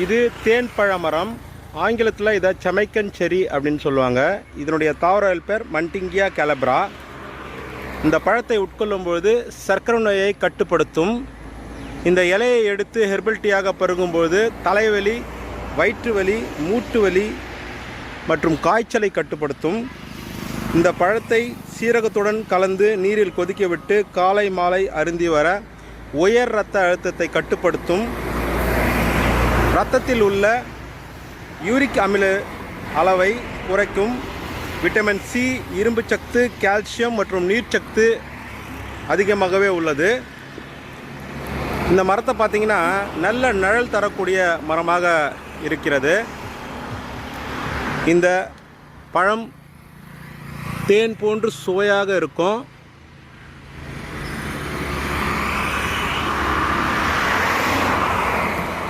இது தேன் பழ மரம் ஆங்கிலத்தில் இதை செமைக்கன் செரி அப்படின்னு சொல்லுவாங்க. இதனுடைய தாவர பெயர் மண்டிங்கியா கேலப்ரா. இந்த பழத்தை உட்கொள்ளும் பொழுது சர்க்கரை நோயை கட்டுப்படுத்தும். இந்த இலையை எடுத்து ஹெர்பல் டீயாக பருகும்போது தலைவலி வயிற்று வலி மூட்டு வலி மற்றும் காய்ச்சலை கட்டுப்படுத்தும். இந்த பழத்தை சீரகத்துடன் கலந்து நீரில் கொதிக்க விட்டு காலை மாலை அருந்தி வர உயர் இரத்த அழுத்தத்தை கட்டுப்படுத்தும். ரத்தத்தில் உள்ள யூரிக் அமில அளவை குறைக்கும் விட்டமின் சி இரும்பு சத்து கால்சியம் மற்றும் நீர்ச்சத்து அதிகமாகவே உள்ளது. இந்த மரத்தை பார்த்தீங்கன்னா நல்ல நிழல் தரக்கூடிய மரமாக இருக்கிறது. இந்த பழம் தேன் போன்று சுவையாக இருக்கும்.